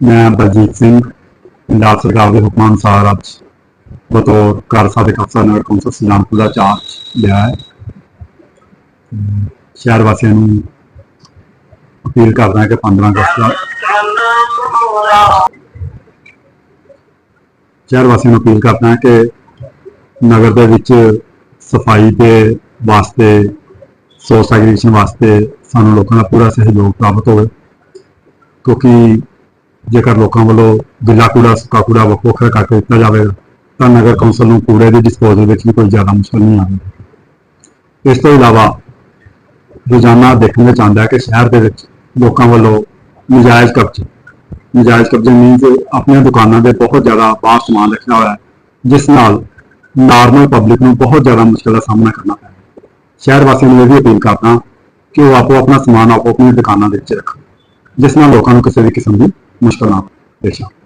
ਮੈਂ ਬਲਜੀਤ ਸਿੰਘ, ਪੰਜਾਬ ਸਰਕਾਰ ਦੇ ਹੁਕਮਾਂ ਅਨੁਸਾਰ ਅੱਜ ਬਤੌਰ ਕਾਰ ਸਾਬਕ ਅਫਸਰ ਨਗਰ ਕੌਂਸਲ ਸੁਜਾਨਪੁਰ ਦਾ ਚਾਰਜ ਲਿਆ ਹੈ। ਸ਼ਹਿਰ ਵਾਸੀਆਂ ਨੂੰ ਅਪੀਲ ਕਰਦਾ ਕਿ 15 ਅਗਸਤ ਦਾ ਸ਼ਹਿਰ ਵਾਸੀਆਂ ਨੂੰ ਅਪੀਲ ਕਰਦਾ ਕਿ ਨਗਰ ਦੇ ਵਿੱਚ ਸਫ਼ਾਈ ਦੇ ਵਾਸਤੇ ਸੋਚ ਸੈਗਰੀਗੇਸ਼ਨ ਵਾਸਤੇ ਸਾਨੂੰ ਲੋਕਾਂ ਦਾ ਪੂਰਾ ਸਹਿਯੋਗ ਪ੍ਰਾਪਤ ਹੋਵੇ। ਕਿਉਂਕਿ ਜੇਕਰ ਲੋਕਾਂ ਵੱਲੋਂ ਗਿੱਲਾ ਕੂੜਾ, ਸੁੱਕਾ ਕੂੜਾ ਵੱਖੋ ਵੱਖਰਾ ਕਰਕੇ ਦਿੱਤਾ ਜਾਵੇਗਾ, ਤਾਂ ਨਗਰ ਕੌਂਸਲ ਨੂੰ ਕੂੜੇ ਦੇ ਡਿਸਪੋਜ਼ਲ ਵਿੱਚ ਵੀ ਕੋਈ ਜ਼ਿਆਦਾ ਮੁਸ਼ਕਲ ਨਹੀਂ ਆਵੇਗੀ। ਇਸ ਤੋਂ ਇਲਾਵਾ ਰੋਜ਼ਾਨਾ ਦੇਖਣ ਵਿੱਚ ਆਉਂਦਾ ਹੈ ਕਿ ਸ਼ਹਿਰ ਦੇ ਵਿੱਚ ਲੋਕਾਂ ਵੱਲੋਂ ਨਜਾਇਜ਼ ਕਬਜ਼ੇ ਨਜਾਇਜ਼ ਕਬਜ਼ੇ ਮੀਨਸ ਆਪਣੀਆਂ ਦੁਕਾਨਾਂ ਦੇ ਬਹੁਤ ਜ਼ਿਆਦਾ ਬਾਹਰ ਸਮਾਨ ਰੱਖਿਆ ਹੋਇਆ ਹੈ, ਜਿਸ ਨਾਲ ਨਾਰਮਲ ਪਬਲਿਕ ਨੂੰ ਬਹੁਤ ਜ਼ਿਆਦਾ ਮੁਸ਼ਕਲ ਦਾ ਸਾਹਮਣਾ ਕਰਨਾ ਪੈ ਰਿਹਾ ਸ਼ਹਿਰ ਵਾਸੀਆਂ ਨੂੰ ਇਹ ਵੀ ਅਪੀਲ ਕਰਦਾ ਕਿ ਉਹ ਆਪੋ ਆਪਣਾ ਸਮਾਨ ਆਪੋ ਆਪਣੀ ਦੁਕਾਨਾਂ ਦੇ ਵਿੱਚ ਰੱਖਣ, ਜਿਸ ਨਾਲ ਲੋਕਾਂ ਨੂੰ ਕਿਸੇ ਵੀ ਕਿਸਮ ਦੀ ਮੁਸ਼ਕਲ ਨਾ ਪੇਸ਼ ਆਵੇ